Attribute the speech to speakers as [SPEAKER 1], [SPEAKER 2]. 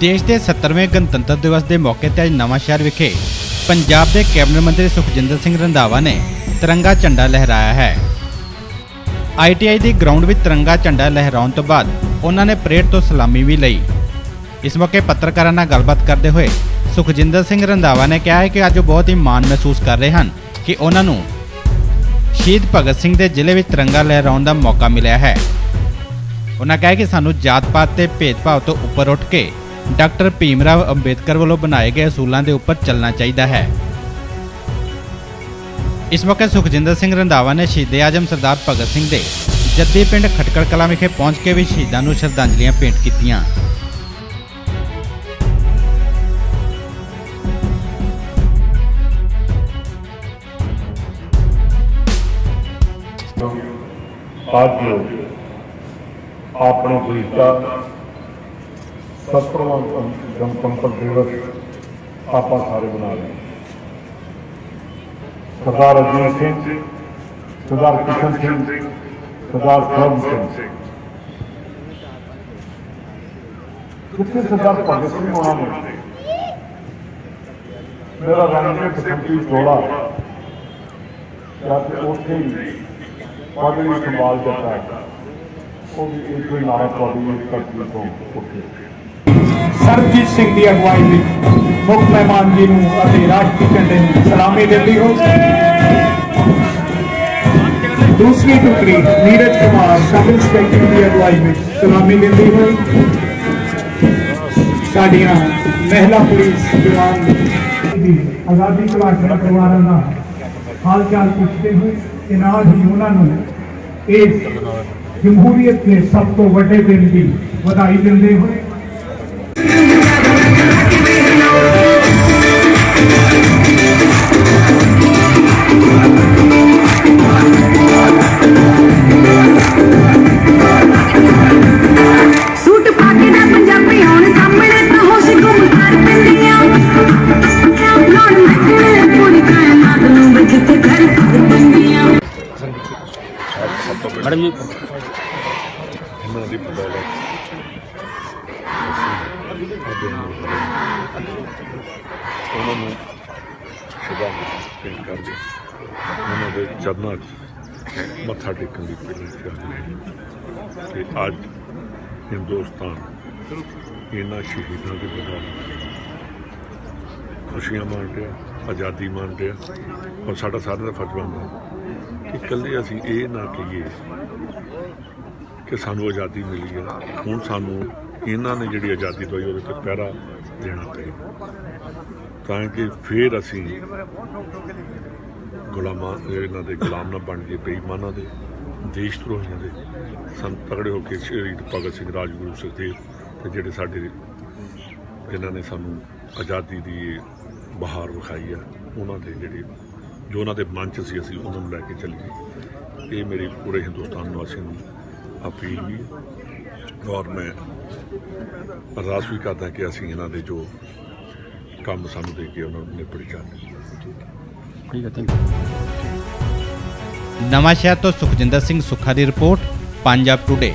[SPEAKER 1] ਦੇਸ਼ ਦੇ 70ਵੇਂ ਗਣਤੰਤਰ ਦਿਵਸ ਦੇ ਮੌਕੇ ਤੇ ਅੱਜ ਨਵਾਂ ਸ਼ਹਿਰ ਵਿਖੇ ਪੰਜਾਬ ਦੇ ਕੈਬਨਿਟ ਮੰਤਰੀ ਸੁਖਜਿੰਦਰ ਸਿੰਘ ਰੰਧਾਵਾ ਨੇ ਤਿਰੰਗਾ ਝੰਡਾ ਲਹਿਰਾਇਆ ਹੈ। ਆਈਟੀਆਈ ਦੀ ਗਰਾਊਂਡ ਵਿੱਚ ਤਿਰੰਗਾ ਝੰਡਾ ਲਹਿਰਾਉਣ ਤੋਂ ਬਾਅਦ ਉਹਨਾਂ ਨੇ ਪਰੇਡ ਤੋਂ ਸਲਾਮੀ ਵੀ ਲਈ। ਇਸ ਮੌਕੇ ਪੱਤਰਕਾਰਾਂ ਨਾਲ ਗੱਲਬਾਤ ਕਰਦੇ ਹੋਏ ਸੁਖਜਿੰਦਰ ਸਿੰਘ ਰੰਧਾਵਾ ਨੇ ਕਿਹਾ ਹੈ ਕਿ ਅੱਜ ਉਹ ਬਹੁਤ ਹੀ ਮਾਣ ਮਹਿਸੂਸ ਕਰ ਰਹੇ ਹਨ ਕਿ ਉਹਨਾਂ ਨੂੰ ਸ਼ਹੀਦ ਭਗਤ ਸਿੰਘ ਦੇ ਜ਼ਿਲ੍ਹੇ ਵਿੱਚ ਤਿਰੰਗਾ ਲਹਿਰਾਉਣ ਦਾ ਮੌਕਾ ਮਿਲਿਆ ਹੈ। ਉਹਨਾਂ ਕਿਹਾ ਕਿ ਸਾਨੂੰ ਜਾਤ-ਪਾਤ ਤੇ ਭੇਦਭਾਵ ਤੋਂ ਉੱਪਰ ਉੱਠ ਕੇ ਡਾਕਟਰ ਭੀਮਰਾਵ ਅੰਬੇਦਕਰ ਵੱਲੋਂ ਬਣਾਏ ਗਏ ਅਸੂਲਾਂ ਦੇ ਉੱਪਰ ਚੱਲਣਾ ਚਾਹੀਦਾ ਹੈ। ਇਸ ਮੌਕੇ ਸੁਖਜਿੰਦਰ ਸਿੰਘ ਰੰਧਾਵਾ ਨੇ ਸ਼ਹੀਦ ਆਜਮ ਸਰਦਾਰ ਭਗਤ ਸਿੰਘ ਦੇ ਜੱਦੀ ਪਿੰਡ ਖਟਕੜ ਕਲਾਂ ਵਿਖੇ ਪਹੁੰਚ ਕੇ ਵੀ ਸ਼ਹੀਦਾਂ ਨੂੰ ਸ਼ਰਧਾਂਜਲੀਆਂ ਭੇਂਟ ਕੀਤੀਆਂ।
[SPEAKER 2] ਅੱਜ ਆਪਣੇ ਦੇਸ਼ ਦਾ ਸੱਤਰਵਾਂ ਗਣਤੰਤਰ ਦਿਵਸ ਆਪਾਂ ਸਾਰੇ ਮਨਾ ਰਹੇ ਹਾਂ ਸਰਦਾਰ ਅਜੀਤ ਸਿੰਘ ਸਰਦਾਰ ਕਿਸ਼ਨ ਸਿੰਘ ਸਰਦਾਰ ਕਰਮ ਸਿੰਘ ਕਿੱਥੇ ਸਰਦਾਰ ਭਗਤ ਸਿੰਘ ਹੋਣਾ ਨੇ ਮੇਰਾ ਰਣਜੀਤ ਸਿੰਘ ਦੀ ਜੋੜਾ ਜਦ ਉੱਥੇ ਹੀ ਪਦਵੀ ਸੰਭਾਲ ਦਿੱਤਾ ਉਹ ਵੀ ਇੱਕ ਹੀ ਨਾਰਾ ਤੁਹਾਡੀ ਇਸ ਧਰਤੀ ਤੋਂ ਉੱਠੇ
[SPEAKER 3] ਸਰਜੀਤ ਸਿੰਘ ਦੀ ਅਗਵਾਈ ਵਿੱਚ ਮੁੱਖ ਮਹਿਮਾਨ ਜੀ ਨੂੰ ਅਤੇ ਰਾਸ਼ਟਰੀ ਝੰਡੇ ਨੂੰ ਸਲਾਮੀ ਦਿੰਦੀ ਹੋ ਦੂਸਰੀ ਟੁਕੜੀ ਨੀਰਜ ਕੁਮਾਰ ਸਬ ਇੰਸਪੈਕਟਰ ਦੀ ਅਗਵਾਈ ਵਿੱਚ ਸਲਾਮੀ ਦਿੰਦੀ ਹੋਈ ਸਾਡੀਆਂ ਮਹਿਲਾ ਪੁਲਿਸ ਜਵਾਨ ਦੀ ਆਜ਼ਾਦੀ ਘੁਲਾਟੀਆਂ ਪਰਿਵਾਰਾਂ ਦਾ ਹਾਲ ਚਾਲ ਪੁੱਛਦੇ ਹੋਏ ਤੇ ਨਾਲ ਹੀ ਉਹਨਾਂ ਨੂੰ ਇਸ ਜਮਹੂਰੀਅਤ ਦੇ ਸਭ ਤੋਂ ਵੱਡੇ ਦਿਨ ਦੀ ਵਧਾਈ ਦਿੰਦੇ ਹੋਏ
[SPEAKER 4] ਸੂਟ ਪਾ ਕੇ ਨਾ ਪੰਜਾਬੀ ਆਉਣ ਸਾਹਮਣੇ ਤਾਂ ਹੋਸ਼
[SPEAKER 5] ਮੈਡਮ ਜੀ
[SPEAKER 2] ਇਹਨਾਂ ਦੀ ਬਦੌਲਤ ਅਸੀਂ ਉਹਨਾਂ ਨੂੰ ਸ਼ੁਭਾਕਾਮਨਾਵਾਂ ਪੇਸ਼ ਕਰਦੇ ਉਹਨਾਂ ਦੇ ਚਰਨਾਂ 'ਚ ਮੱਥਾ ਟੇਕਣ ਦੀ ਕੋਸ਼ਿਸ਼ ਕਰਦੇ ਹਾਂ ਕਿ ਅੱਜ ਹਿੰਦੁਸਤਾਨ ਇਹਨਾਂ ਸ਼ਹੀਦਾਂ ਦੇ ਬਦੌਲਤ ਖੁਸ਼ੀਆਂ ਮਾਣ ਰਿਹਾ ਆਜ਼ਾਦੀ ਮਾਣ ਰਿਹਾ ਔਰ ਸਾਡਾ ਸਾਰਿਆਂ ਦਾ ਫਰਜ਼ ਬਣਦਾ ਕਿ ਇਕੱਲੇ ਅਸੀਂ ਇਹ ਨਾ ਕਹੀਏ ਕਿ ਸਾਨੂੰ ਆਜ਼ਾਦੀ ਮਿਲੀ ਹੈ। ਹੁਣ ਸਾਨੂੰ ਇਹਨਾਂ ਨੇ ਜਿਹੜੀ ਆਜ਼ਾਦੀ ਦਵਾਈ, ਉਹਦੇ ਤੇ ਪਹਿਰਾ ਦੇਣਾ ਪਏਗਾ। ਤਾਂ ਕਿ ਫਿਰ ਅਸੀਂ ਗੁਲਾਮਾਂ, ਇਹਨਾਂ ਦੇ ਗੁਲਾਮ ਨਾ ਬਣ ਕੇ ਬੇਈਮਾਨਾਂ ਦੇ, ਦੇਸ਼ ਧਰੋਹੀਆਂ ਦੇ। ਸੰ ਤਗੜੇ ਹੋ ਕੇ ਸ਼ਹੀਦ ਭਗਤ ਸਿੰਘ ਰਾਜਗੁਰੂ ਸੁਖਦੇਵ ਤੇ ਜਿਹੜੇ ਸਾਡੇ, ਜਿਨ੍ਹਾਂ ਨੇ ਸਾਨੂੰ ਆਜ਼ਾਦੀ ਦੀ ਬਹਾਰ ਵਿਖਾਈ ਆ ਉਹਨਾਂ ਦੇ ਜਿਹੜੇ, ਜੋ ਉਹਨਾਂ ਦੇ ਮਨ 'ਚ ਸੀ, ਅਸੀਂ ਉਹਨਾਂ ਨੂੰ ਲੈ ਕੇ ਚੱਲੀਏ। ਇਹ ਮੇਰੇ ਪੂਰੇ ਹਿੰਦੁਸਤਾਨ ਨਿਵਾਸੀਆਂ ਨੂੰ ਅਪੀਲ ਵੀ ਔਰ ਮੈਂ ਅਰਦਾਸ ਵੀ ਕਰਦਾ ਕਿ ਅਸੀਂ ਇਹਨਾਂ ਦੇ ਜੋ ਕੰਮ ਸਾਨੂੰ ਦੇ ਕੇ ਉਹਨਾਂ ਨੂੰ ਨਿਪਟ ਜਾਣ।
[SPEAKER 5] ਠੀਕ ਹੈ ਥੈਂਕ ਯੂ
[SPEAKER 1] ਨਵਾਂ ਸ਼ਹਿਰ ਤੋਂ ਸੁਖਜਿੰਦਰ ਸਿੰਘ ਸੁੱਖਾ ਦੀ ਰਿਪੋਰਟ, ਪੰਜਾਬ ਟੁਡੇ